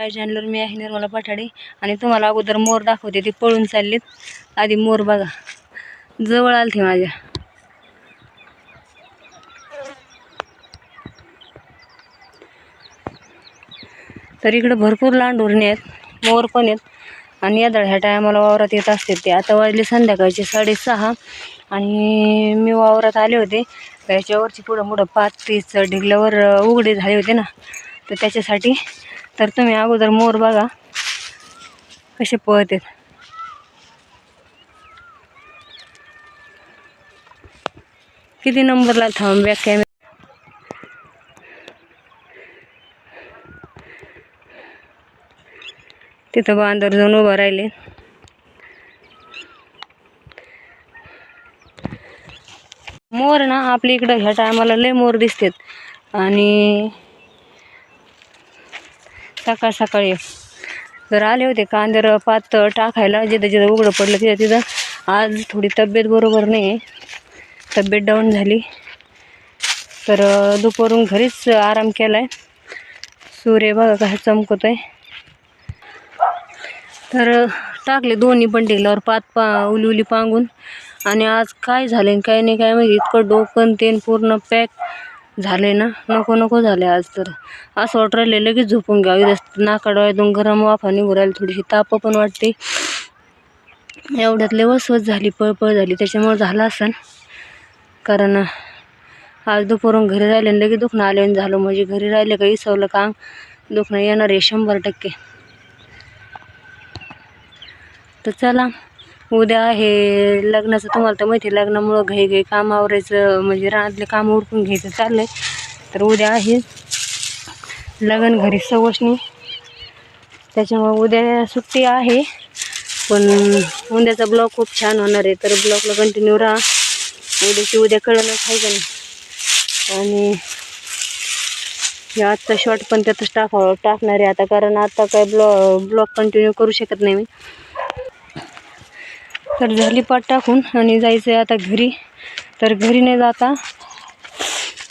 हाय चॅनलवर मी आहे निर्मला पठाडे आणि तुम्हाला अगोदर मोर दाखवते ते पळून चाललेत. आधी मोर बघा. जवळ आलते माझ्या. तर इकडं भरपूर लांडोरणी आहेत मोर पण आहेत आणि यादळ ह्या टायमाला वावरात येत असते ते. आता वाजले संध्याकाळचे साडेसहा आणि मी वावरात आले होते. त्याच्यावरची पुढं पुढं पाच तीस ढिगल्यावर उघडे झाले होते ना. तर त्याच्यासाठी तर तुम्ही अगोदर मोर बघा. कसे पळत आहेत. किती नंबरला थांब बॅक कॅमेरा तिथं बांधर जाऊन उभं राहिले. मोर ना आपल्या इकडं ह्या टायमाला लय मोर दिसतात. आणि सकाळ सकाळी. जर आले होते कांदर पात टाकायला जिथं जिथं उघडं पडलं तिथं तिथं. आज थोडी तब्येत बरोबर नाही आहे तब्येत डाऊन झाली. तर दुपारून घरीच आराम केला आहे सूर्य बघा काय चमकत आहे तर टाकले दोन्ही पण टेकल्यावर पात पा उली उली पांगून. आणि आज काय झालं काय नाही काय माहिती. इतकं डोकं तेन पूर्ण पॅक झाले ना? नको नको झाले आज तर. असं वाटत राहिले लगेच झोपून घ्यावी इथं नाका डोळ्यातून गरम वाफा निघू राहिली थोडीशी ताप पण वाटते. एवढ्यात लय वसवस झाली पळपळ झाली. त्याच्यामुळे झालं असन. कारण आज दुपारून घरी राहिले आणि लगेच दुखणं आले आणि झालं. म्हणजे घरी राहिले का इसवलं काम दुखणं येणार आहे शंभर टक्के. तर चला. उद्या आहे लग्नाचं तुम्हाला तर माहिती आहे, लग्नामुळं घाई घाई काम आवरायचं म्हणजे रानातले काम उरकून घ्यायचं चाललंय. तर उद्या आहे लग्न घरी सवशनी त्याच्यामुळं उद्या सुट्टी आहे पण उद्याचा ब्लॉग खूप छान होणार आहे. तर ब्लॉगला कंटिन्यू राहा. उद्याची उद्या कळलंच आहे का नाही? आणि हे आजचा शॉर्ट पण त्यातच टाकावं टाकणार आहे आता कारण आता काय ब्लॉ ब्लॉग कंटिन्यू करू शकत नाही मी. तर झाली पाठ टाकून आणि जायचं आहे आता घरी. तर घरी नाही जाता.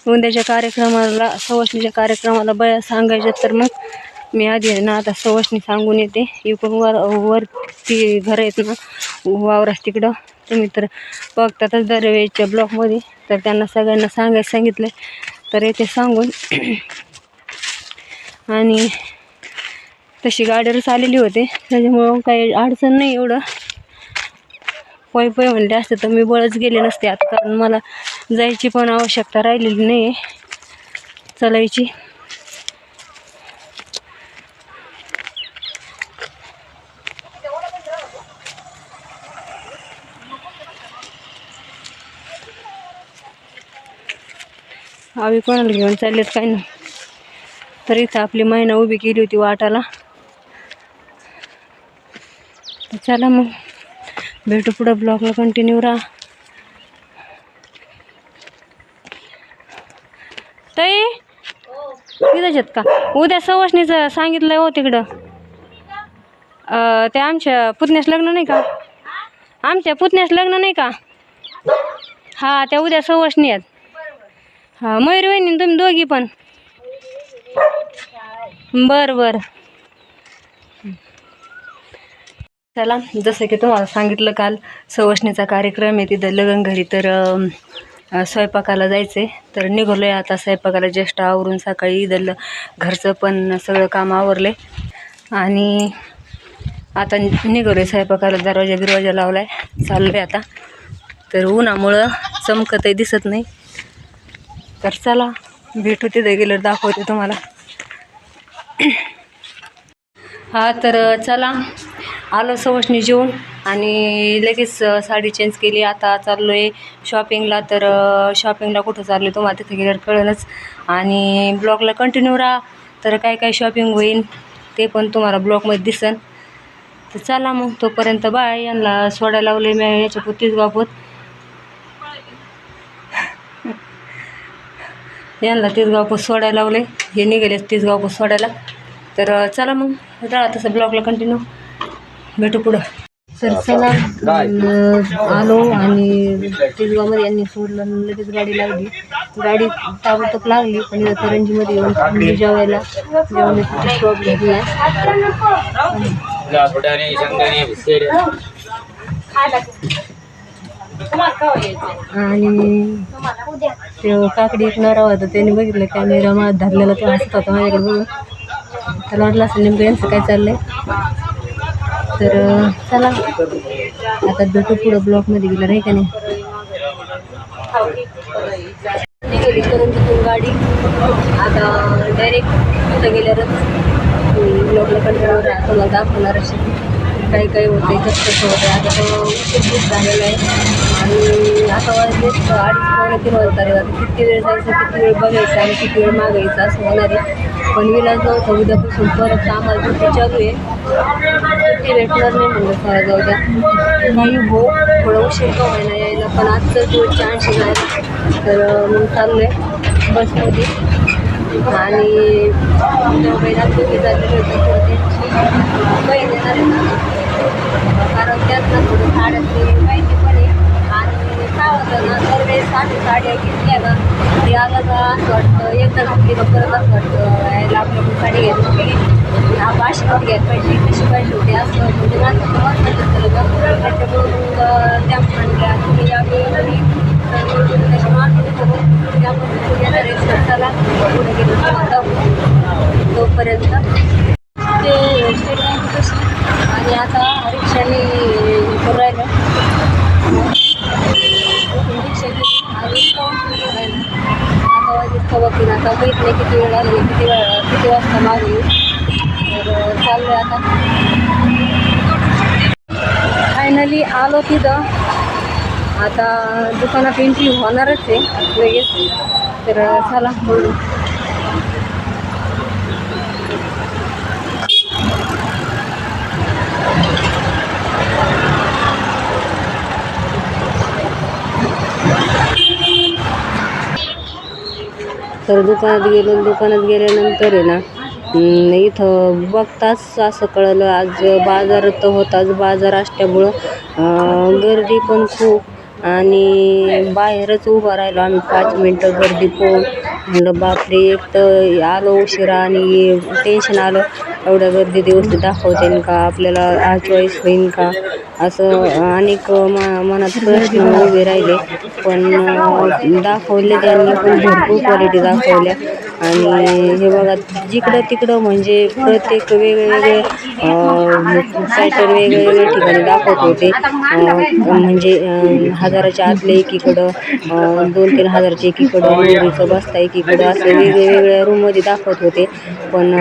उद्याच्या कार्यक्रमाला सवशणीच्या कार्यक्रमाला बया सांगायच्या तर मग मी आधी ना आता सवशणी सांगून येते. इकडून वर वरती घर आहेत ना वावरास तिकडं. तुम्ही तर बघतातच दरवेळच्या ब्लॉकमध्ये तर त्यांना सगळ्यांना सांगायचं सांगितलं तर येते सांगून. आणि तशी गाडीवरच आलेली होते. त्याच्यामुळं काही अडचण नाही एवढं. पै पै म्हणले असते तर मी बळच गेले नसते आता कारण मला जायची पण आवश्यकता राहिलेली नाही. आहे चालायची आम्ही कोणाला घेऊन चाललेत काय नाही. तर इथं आपली महिना उभी केली होती वाटाला. चला मग. भेटू पुढं ब्लॉगला कंटिन्यू राहा ताई तिथंच आहेत का? उद्या सवशनीचं सांगितलंय हो तिकडं. ते आमच्या पुतण्यास लग्न नाही का? आमच्या पुतण्यास लग्न नाही का? हा त्या उद्या सवशनी आहेत. हा मयूर वहिनी तुम्ही दोघी पण. बर बर. चला जसं की तुम्हाला सांगितलं काल सवशणीचा कार्यक्रम आहे तिथं लग्न घरी तर स्वयंपाकाला जायचे तर निघालो आहे आता स्वयंपाकाला ज्येष्ठ आवरून सकाळी इथलं घरचं पण सगळं काम आवरले आणि आता निघालो आहे स्वयंपाकाला दरवाजा बिरवाजा लावला आहे चाललो आहे आता. तर उन्हामुळं चमकतही दिसत नाही. तर चला भेटू तिथे गेल्यावर दाखवते तुम्हाला. हा तर चला. आलो सवशनी जेवून आणि लगेच साडी चेंज केली. आता चाललो आहे शॉपिंगला तर शॉपिंगला कुठं चाललो आहे तुम्हाला तिथे गेल्यावर कळेलच. आणि ब्लॉगला कंटिन्यू राहा. तर काय काय शॉपिंग होईल ते पण तुम्हाला ब्लॉगमध्ये दिसन. तर चला मग तोपर्यंत बाय यांना सोडायला लावले मी याच्या पुतीच बाबत. यांना तिसगावपूस सोडायला लावले हे निघाले तिसगावपूस सोडायला. तर चला मग. राहा तसं ब्लॉगला कंटिन्यू भेटू पुढं. तर चला आलो आणि तिसगावमध्ये यांनी सोडलं लगेच गाडी लावली गाडी ताबडतोब लागली पण करंजीमध्ये येऊन जेवायला. जेवणाची स्टॉप घेतला आणि ते काकडी एक नवरा होता त्याने बघितलं कॅमेरा माझा धरलेला तो हसत होता माझ्याकडे बघून. त्याला वाटलं असं नेमकं यांचं काय चाललंय. तर चला. आता भेटू पुढं ब्लॉकमध्ये गेलं नाही का नाही? निघाली करून तिथून गाडी आता डायरेक्ट तिथं गेल्यावरच ब्लॉकला कंटाळून तुम्हाला दाखवणार असे काही काही होते कसं कसं होतं आता तो उशीर खूप झालेलं आहे. आणि आता वाजले अडीच पावणे तीन वाजता किती वेळ जायचं किती वेळ बघायचं आणि किती वेळ मागायचं असं होणार आहे. पनवेला जाऊ का उद्यापासून परत आम्हाला ड्युटी चालू आहे. सुट्टी भेटणार नाही म्हणलं खरं जाऊ द्या. नाही हो थोडं उशीर का होईना यायला पण आजचं दिवस चान्स नाही. तर मग चाललो आहे बसमध्ये. आणि दोघांना तुम्ही झालेले होते थोडं त्यांची बहीण येणार आहे ना. कारण त्यात ना थोडं साड्यातली माहिती पण आहे आणि काय होतं ना दरवेळेस साडी साड्या घेतल्या का ते आलं का असं वाटतं. एकदा घातली का परत असं वाटतं. यायला आपल्याकडून साडी होती हा अशी नव्हती घ्यायला पाहिजे. कशी पाहिजे होती असं म्हणजे माझं मत त्याच्यामुळं मग त्या म्हणल्या तुम्ही यावेळी त्याच्या पुढे गेलो. तोपर्यंत ते स्टेट बँक कशी आणि आता रिक्षाने करून राहिलं रिक्षा गेली आणि पाऊस सुरू राहिला आता वाजत सव्वा तीन आता माहीत नाही किती वेळ लागेल किती वेळ किती वाजता मागे येऊ तर चाललं आहे आता फायनली तिथं आता दुकानात एंट्री होणारच आहे लगेच. तर चला बोलू. तर दुकानात गेलो दुकानात गेल्यानंतर आहे ना इथं बघताच असं कळलं आज बाजार तर होताच बाजार असल्यामुळं गर्दी पण खूप आणि बाहेरच उभं राहिलो आम्ही पाच मिनटं गर्दी पोहून म्हणलं बापरे एक तर आलो उशिरा आणि टेन्शन आलं. एवढ्या गर्दीत व्यवस्थित दाखवते का? आपल्याला हा चॉईस होईन का? असं अनेक मा मनात प्रश्न उभे राहिले. पण दाखवले त्यांनी पण भरपूर क्वालिटी दाखवल्या. आणि हे बघा जिकडं तिकडं म्हणजे प्रत्येक वेगवेगळे पॅटर्न वेगवेगळे ठिकाणी दाखवत होते. म्हणजे हजाराच्या आतले एकीकडं दोन तीन हजारचे एकीकडं मुलीचं बसता एकीकडं असं वेगवेगळ्या रूममध्ये दाखवत होते. पण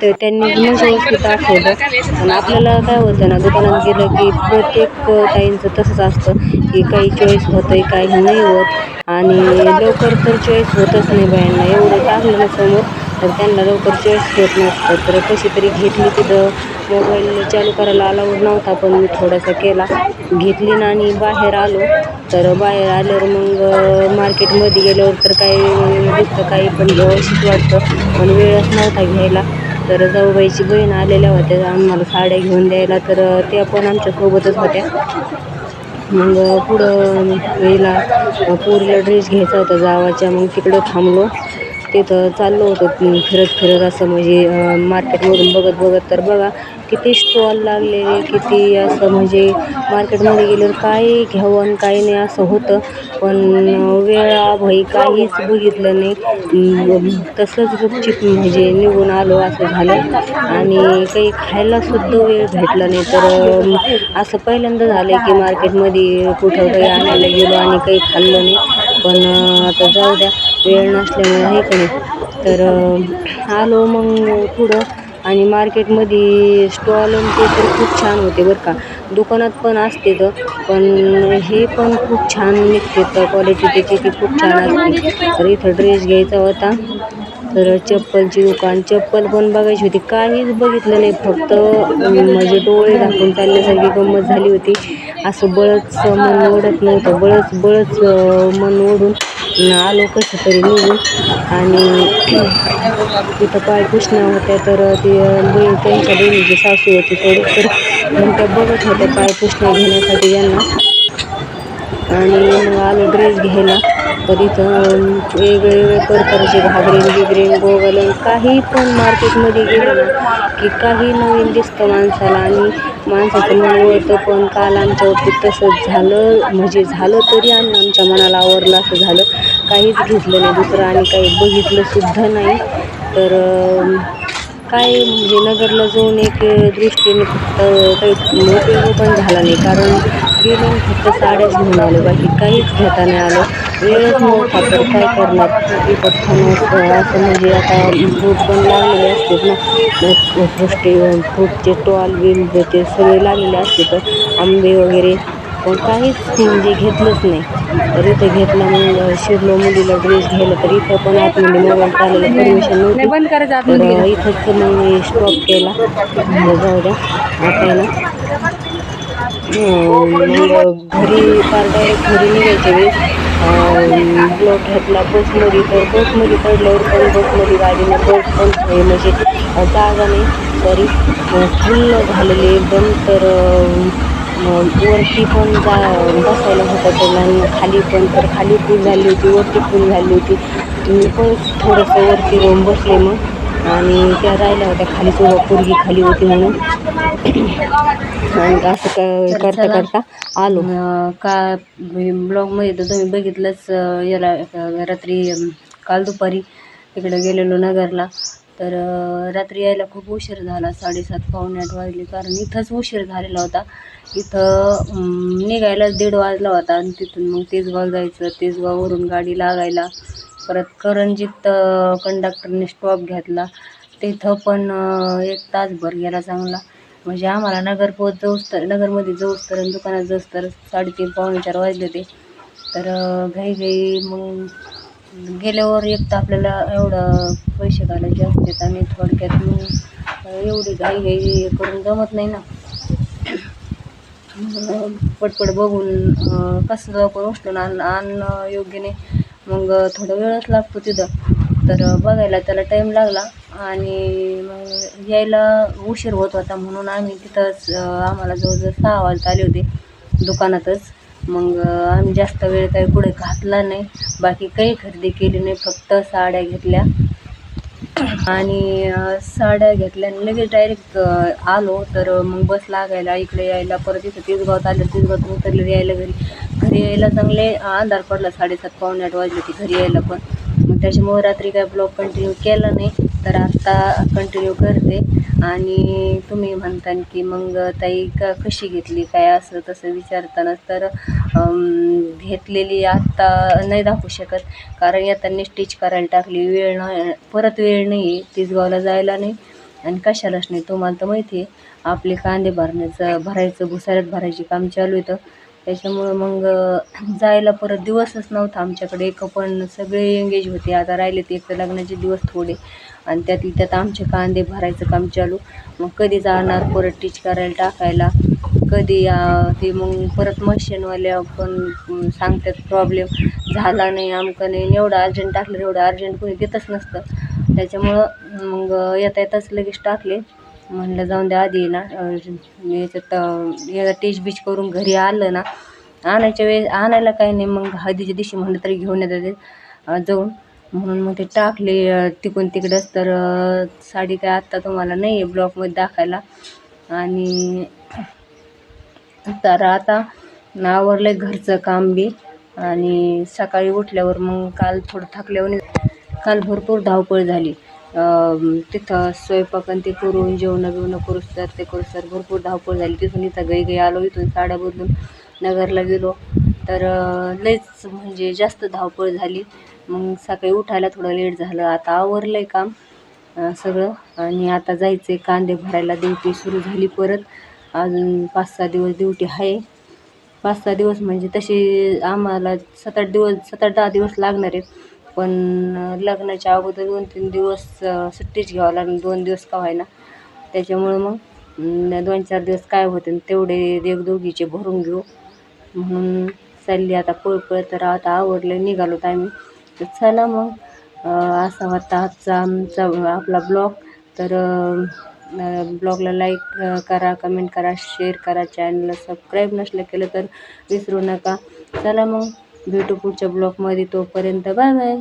ते त्यांनी म्हणजे व्यवस्थित दाखवलं. पण आपल्याला काय होतं ना दुकानात गेलं की प्रत्येक ताईंचं तसंच असतं की काही चॉईस होतं काही नाही होत. आणि लवकर तर चॉईस होतच नाही बायांना. एवढं टाकलं ना समोर तर त्यांना लवकर चॉईस घेत नसतं तर कशी तरी घेतली तिथं. मोबाईल चालू करायला अलाउड नव्हता पण मी थोडासा केला. घेतली ना आणि बाहेर आलो. तर बाहेर आल्यावर मग मार्केटमध्ये गेल्यावर तर काही दिसतं काही पण व्यवस्थित वाटतं. पण वेळच नव्हता घ्यायला. तर जाऊबाईची बहीण आलेल्या होत्या. आम्हाला साड्या घेऊन द्यायला. तर त्या पण आमच्यासोबतच होत्या. मग पुढं वेळेला पोरीला ड्रेस घ्यायचा होता जावाच्या. मग तिकडं थांबलो. तिथं चाललो होतो फिरत फिरत असं म्हणजे मार्केटमधून बघत बघत. तर बघा किती स्टॉल लागलेले किती असं म्हणजे मार्केटमध्ये गेल्यावर काय घ्यावं आणि काय नाही असं होतं. पण वेळाभाई काहीच बघितलं नाही. तसंच गुपचिप म्हणजे निघून आलो असं झालं. आणि काही खायलासुद्धा वेळ भेटला नाही. तर असं पहिल्यांदा झालं की मार्केटमध्ये कुठं काही आणायला गेलो आणि काही खाल्लं नाही. पण आता जाऊ द्या. वेळ नसल्यामुळे हे कमी तर आलो मग पुढं आणि मार्केटमध्ये स्टॉल ते तर खूप छान होते बरं का. दुकानात पण असते तर पण हे पण खूप छान निघते. तर क्वालिटी त्याची ती खूप छान असते. तर इथं ड्रेस घ्यायचा होता. तर चप्पलची दुकान. चप्पल पण बघायची होती. काहीच बघितलं नाही. फक्त माझे म्हणजे डोळे दाखवून चालण्यासारखी गंमत झाली होती. असं बळच मन ओढत नव्हतं. बळच बळच मन ओढून आलो कसं तरी निघून आणि तिथं पायपुष्णा होत्या तर ती बहीण त्यांच्या बहिणीची सासू होती थोडी तर मग त्या बघत होत्या पाय घेण्यासाठी यांना. आणि मग आलो ड्रेस घ्यायला. तर इथं वेगवेगळे प्रकारचे घागरीन बिगरीन गोगलन काही पण मार्केटमध्ये गेलं ना की काही नवीन दिसतं माणसाला. आणि माणसाचं मन वळतं पण काल आमच्या बाबतीत तसंच झालं म्हणजे झालं तरी आम्ही आमच्या मनाला आवरलं असं झालं. काहीच घेतलं नाही दुसरं आणि काही बघितलंसुद्धा नाही. तर काय म्हणजे नगरला जाऊन एक दृष्टीने फक्त काही उपयोग पण झाला नाही. कारण गेलो फक्त साड्याच घेऊन आलो. बाकी काहीच घेता नाही आलं. वेळच नव्हता तर काय करणार? विकत असं म्हणजे आता फ्रूट पण लागलेले असतात ना. फ्रूटचे टॉल बिल ते सगळे लागलेले असते तर आंबे वगैरे. काहीच म्हणजे घेतलंच नाही. तर इथं घेतलं मग शिरलो मुलीला ड्रेस घ्यायला तर इथं पण आतमध्ये मोबाईल चालायला परमिशन नव्हती. तर इथंच मग मी स्टॉप केला. जाऊ द्या आता मग घरी फार डायरेक्ट घरी निघायच्या वेळेस ब्लॉक घेतला बसमध्ये तर बसमध्ये चढल्यावर पण बसमध्ये गाडीने बस पण म्हणजे जागा नाही. सॉरी फुल झालेले एकदम तर वरती पण जा बसायला होतं त्यांना खाली पण तर खाली फुल झाली होती वरती फुल झाली होती. मी पण थोडंसं वरती रोम बसले मग. आणि त्या राहिल्या होत्या खाली सुद्धा पूर्वी खाली होती म्हणून. आणि असं करता करता आलो. का ब्लॉगमध्ये तर तुम्ही बघितलंच याला रात्री काल दुपारी तिकडे गेलेलो नगरला. तर रात्री यायला खूप उशीर झाला साडेसात पावणे आठ वाजले. कारण इथंच उशीर झालेला होता. इथं निघायला निघायलाच दीड वाजला होता आणि तिथून मग तेजगाव जायचं. तेजगाववरून गाडी लागायला. परत करंजीत कंडक्टरने स्टॉप घेतला. तिथं पण एक तासभर गेला चांगला. म्हणजे आम्हाला नगर पोहोच जाऊस तर नगरमध्ये जाऊस तर आणि दुकानात जाऊस तर साडेतीन पावणे चार वाजले ते तर घाई घाई मग गेल्यावर एक तर आपल्याला एवढं पैसे घालायचे असतात आणि थोडक्यात मग एवढी घाई घाई करून जमत नाही ना. पटपट बघून अं, कसं लवकर उचलून आण आणणं योग्य नाही. मग थोडा वेळच लागतो तिथं. तर बघायला त्याला टाईम लागला आणि मग यायला उशीर होत होता म्हणून आम्ही तिथंच आम्हाला जवळजवळ सहा वाजता आले होते दुकानातच. मग आम्ही जास्त वेळ काही पुढे घातला नाही. बाकी काही खरेदी केली नाही फक्त साड्या घेतल्या. आणि साड्या घेतल्या आणि लगेच डायरेक्ट आलो. तर मग बस लागायला इकडे यायला परत इथं तिसगावात आलं तिसगावात उतरले यायला घरी. घरी यायला चांगले अंधार पडला साडेसात पावणे आठ वाजले की घरी यायला पण. मग त्याच्यामुळे रात्री काय ब्लॉग कंटिन्यू केला नाही तर आत्ता कंटिन्यू करते. आणि तुम्ही म्हणता की मग ताई का कशी घेतली काय असं तसं विचारतानाच तर घेतलेली आत्ता नाही दाखवू शकत. कारण येताना स्टिच करायला टाकली वेळ नाही परत वेळ नाही आहे तिसगावला जायला नाही. आणि कशालाच नाही तुम्हाला तर माहिती आहे आपले कांदे भरण्याचं भरायचं भुसाऱ्यात भरायची काम चालू होतं त्याच्यामुळं मग जायला परत दिवसच नव्हता आमच्याकडे. एक पण सगळे एंगेज होते. आता राहिले ते एक तर लग्नाचे दिवस थोडे. आणि त्यात त्यात आमचे कांदे भरायचं काम चालू. मग कधी जाणार परत टीच करायला टाकायला? कधी ते मग परत मशीनवाल्या पण सांगतात प्रॉब्लेम झाला नाही आमकं नाही. एवढं अर्जंट टाकलं एवढं अर्जंट कोणी देतच नसतं. त्याच्यामुळं मग येता येताच लगेच टाकले. म्हणलं जाऊन द्या आधी ना याच्यात याला टीच बीच करून घरी आलं ना आणायच्या वेळेस आणायला काही नाही मग हळदीच्या दिवशी म्हणलं तरी घेऊन येतात जाऊन. म्हणून मग ते टाकले तिकडून तिकडंच तर साडी काय आत्ता तुम्हाला नाही आहे ब्लॉकमध्ये दाखायला. आणि तर आता आवरलं आहे घरचं काम बी आणि सकाळी उठल्यावर मग काल थोडं थकल्यावर काल भरपूर धावपळ झाली. तिथं स्वयंपाक आणि ते करून जेवणं बिवणं करू सर ते करू सर भरपूर धावपळ झाली. तिथून इथं गई गई आलो इथून साड्या बदलून नगरला गेलो. तर लईच म्हणजे जास्त धावपळ झाली. मग सकाळी उठायला थोडं लेट झालं. आता आवरलं आहे काम सगळं. आणि आता जायचं आहे कांदे भरायला. ड्युटी सुरू झाली परत. अजून पाच सहा दिवस ड्युटी आहे. पाच सहा दिवस म्हणजे तसे आम्हाला सात आठ दिवस सात आठ दहा दिवस लागणार आहेत. पण लग्नाच्या अगोदर दोन तीन दिवस सुट्टीच घ्यावं लागेल. दोन दिवस का व्हायना त्याच्यामुळं मग दोन चार दिवस काय होते तेवढे एक दोघीचे भरून घेऊ. म्हणून चालली आता पळपळ तर आता आवडलं निघालो तर आम्ही. तर चला मग असा होता आजचा आमचा आपला ब्लॉग. तर ब्लॉगला लाईक करा कमेंट करा शेअर करा चॅनलला सबस्क्राईब नसलं केलं तर विसरू नका. चला मग. भेटू पुढच्या ब्लॉगमध्ये तोपर्यंत बाय बाय.